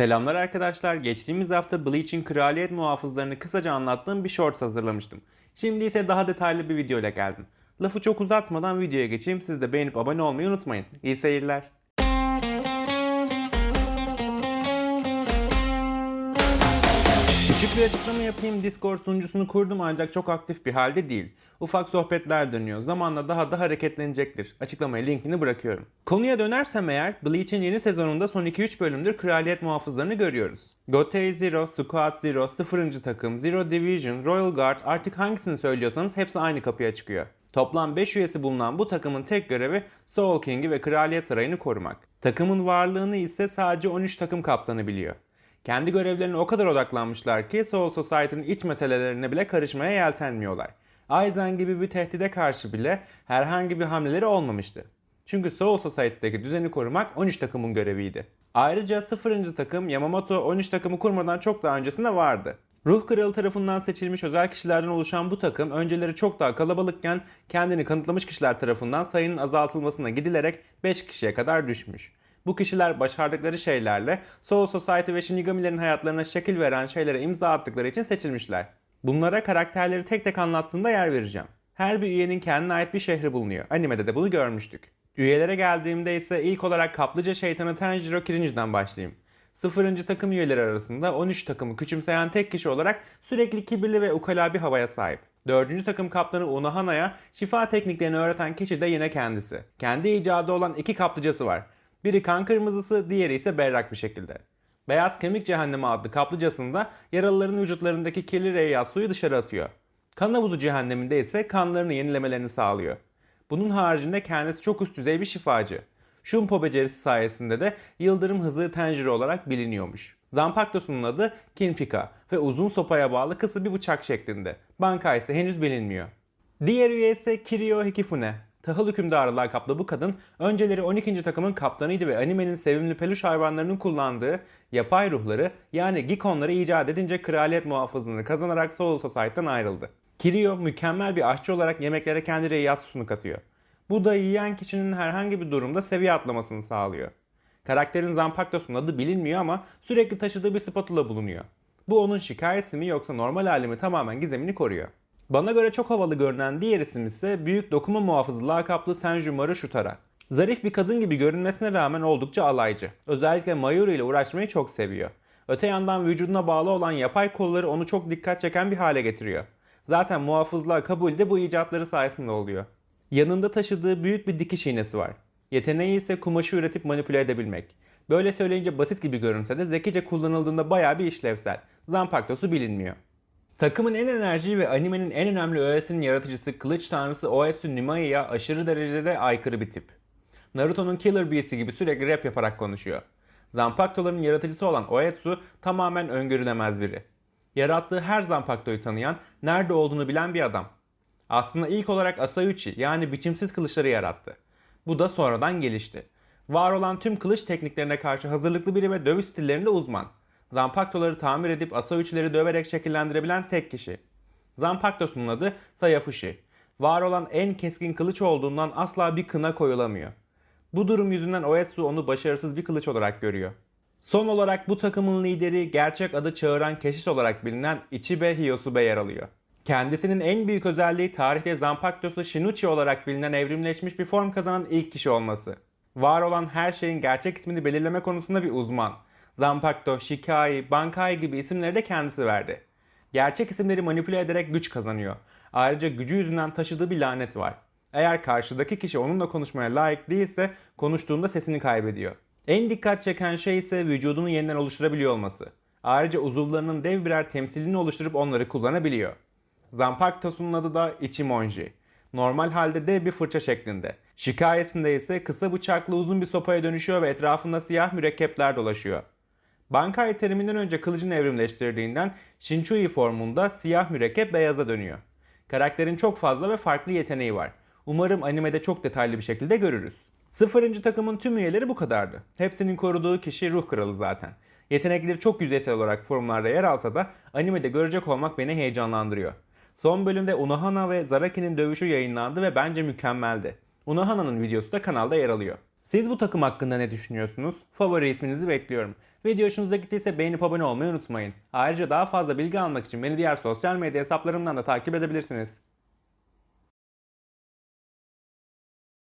Selamlar arkadaşlar. Geçtiğimiz hafta Bleach'in kraliyet muhafızlarını kısaca anlattığım bir shorts hazırlamıştım. Şimdi ise daha detaylı bir video ile geldim. Lafı çok uzatmadan videoya geçeyim. Siz de beğenip abone olmayı unutmayın. İyi seyirler. Küçük bir açıklama yapayım. Discord sunucusunu kurdum ancak çok aktif bir halde değil. Ufak sohbetler dönüyor. Zamanla daha da hareketlenecektir. Açıklamaya linkini bırakıyorum. Konuya dönersem eğer Bleach'in yeni sezonunda son 2-3 bölümdür kraliyet muhafızlarını görüyoruz. Gotei Zero, Squad Zero, 0. takım, Zero Division, Royal Guard artık hangisini söylüyorsanız hepsi aynı kapıya çıkıyor. Toplam 5 üyesi bulunan bu takımın tek görevi Soul King'i ve Kraliyet Sarayı'nı korumak. Takımın varlığını ise sadece 13 takım kaptanı biliyor. Kendi görevlerine o kadar odaklanmışlar ki Soul Society'nin iç meselelerine bile karışmaya yeltenmiyorlar. Aizen gibi bir tehdide karşı bile herhangi bir hamleleri olmamıştı. Çünkü Soul Society'deki düzeni korumak 13 takımın göreviydi. Ayrıca 0. takım Yamamoto 13 takımı kurmadan çok daha öncesinde vardı. Ruh Kralı tarafından seçilmiş özel kişilerden oluşan bu takım önceleri çok daha kalabalıkken kendini kanıtlamış kişiler tarafından sayının azaltılmasına gidilerek 5 kişiye kadar düşmüş. Bu kişiler başardıkları şeylerle Soul Society ve Shinigami'lerin hayatlarına şekil veren şeylere imza attıkları için seçilmişler. Bunlara karakterleri tek tek anlattığımda yer vereceğim. Her bir üyenin kendine ait bir şehri bulunuyor. Animede de bunu görmüştük. Üyelere geldiğimde ise ilk olarak kaplıca şeytanı Tanjiro Kirinji'den başlayayım. 0. takım üyeleri arasında 13 takımı küçümseyen tek kişi olarak sürekli kibirli ve ukala bir havaya sahip. 4. takım kaptanı Unohana'ya şifa tekniklerini öğreten kişi de yine kendisi. Kendi icadı olan iki kaplıcası var. Biri kan kırmızısı, diğeri ise berrak bir şekilde. Beyaz Kemik Cehennemi adlı kaplıcasında yaralıların vücutlarındaki kirli reyyaz suyu dışarı atıyor. Kan havuzu cehenneminde ise kanlarını yenilemelerini sağlıyor. Bunun haricinde kendisi çok üst düzey bir şifacı. Shumpo becerisi sayesinde de yıldırım hızı Tanjiro olarak biliniyormuş. Zanpakuto'sunun adı Kinpika ve uzun sopaya bağlı kısa bir bıçak şeklinde. Banka ise henüz bilinmiyor. Diğer üye ise Kiryu Hikifune. Tahıl hükümdarı lakaplı bu kadın önceleri 12. takımın kaptanıydı ve animenin sevimli peluş hayvanlarının kullandığı yapay ruhları yani Gikonları icat edince kraliyet muhafızlığını kazanarak Soul Society'den ayrıldı. Kiryu mükemmel bir aşçı olarak yemeklere kendi reyyaz sosunu katıyor. Bu da yiyen kişinin herhangi bir durumda seviye atlamasını sağlıyor. Karakterin Zanpakuto'sunun adı bilinmiyor ama sürekli taşıdığı bir spatula bulunuyor. Bu onun şikayesi mi yoksa normal hali mi tamamen gizemini koruyor. Bana göre çok havalı görünen diğer isim ise büyük dokuma muhafızı lakaplı Senjumaru Shutara. Zarif bir kadın gibi görünmesine rağmen oldukça alaycı. Özellikle Mayuri ile uğraşmayı çok seviyor. Öte yandan vücuduna bağlı olan yapay kolları onu çok dikkat çeken bir hale getiriyor. Zaten muhafızlığa kabul de bu icatları sayesinde oluyor. Yanında taşıdığı büyük bir dikiş iğnesi var. Yeteneği ise kumaşı üretip manipüle edebilmek. Böyle söyleyince basit gibi görünse de zekice kullanıldığında bayağı bir işlevsel. Zanpakuto'su bilinmiyor. Takımın en enerji ve animenin en önemli öğesinin yaratıcısı kılıç tanrısı Oetsu Nimai'ye aşırı derecede aykırı bir tip. Naruto'nun Killer Beast'i gibi sürekli rap yaparak konuşuyor. Zanpakuto'ların yaratıcısı olan Oetsu tamamen öngörülemez biri. Yarattığı her Zanpakuto'yu tanıyan, nerede olduğunu bilen bir adam. Aslında ilk olarak Asayuchi yani biçimsiz kılıçları yarattı. Bu da sonradan gelişti. Var olan tüm kılıç tekniklerine karşı hazırlıklı biri ve dövüş stillerinde uzman. Zanpakuto'ları tamir edip Asayuchi'leri döverek şekillendirebilen tek kişi. Zanpakuto'sunun adı Sayafushi. Var olan en keskin kılıç olduğundan asla bir kına koyulamıyor. Bu durum yüzünden Oetsu onu başarısız bir kılıç olarak görüyor. Son olarak bu takımın lideri gerçek adı çağıran keşiş olarak bilinen Ichibe Hiyosube yer alıyor. Kendisinin en büyük özelliği tarihte Zanpakuto'su Shinichi olarak bilinen evrimleşmiş bir form kazanan ilk kişi olması. Var olan her şeyin gerçek ismini belirleme konusunda bir uzman. Zanpakuto, Shikai, Bankai gibi isimleri de kendisi verdi. Gerçek isimleri manipüle ederek güç kazanıyor. Ayrıca gücü yüzünden taşıdığı bir lanet var. Eğer karşıdaki kişi onunla konuşmaya layık değilse konuştuğunda sesini kaybediyor. En dikkat çeken şey ise vücudunu yeniden oluşturabiliyor olması. Ayrıca uzuvlarının dev birer temsilini oluşturup onları kullanabiliyor. Zanpakuto'sunun adı da Ichimonji. Normal halde dev bir fırça şeklinde. Şikayesinde ise kısa bıçaklı uzun bir sopaya dönüşüyor ve etrafında siyah mürekkepler dolaşıyor. Bankai teriminden önce kılıcını evrimleştirdiğinden Shinchui formunda siyah mürekkep beyaza dönüyor. Karakterin çok fazla ve farklı yeteneği var. Umarım animede çok detaylı bir şekilde görürüz. Sıfırıncı takımın tüm üyeleri bu kadardı. Hepsinin koruduğu kişi ruh kralı zaten. Yetenekleri çok yüzeysel olarak forumlarda yer alsa da animede görecek olmak beni heyecanlandırıyor. Son bölümde Unohana ve Zaraki'nin dövüşü yayınlandı ve bence mükemmeldi. Unohana'nın videosu da kanalda yer alıyor. Siz bu takım hakkında ne düşünüyorsunuz? Favori isminizi bekliyorum. Video hoşunuza gittiyse beğenip abone olmayı unutmayın. Ayrıca daha fazla bilgi almak için beni diğer sosyal medya hesaplarımdan da takip edebilirsiniz.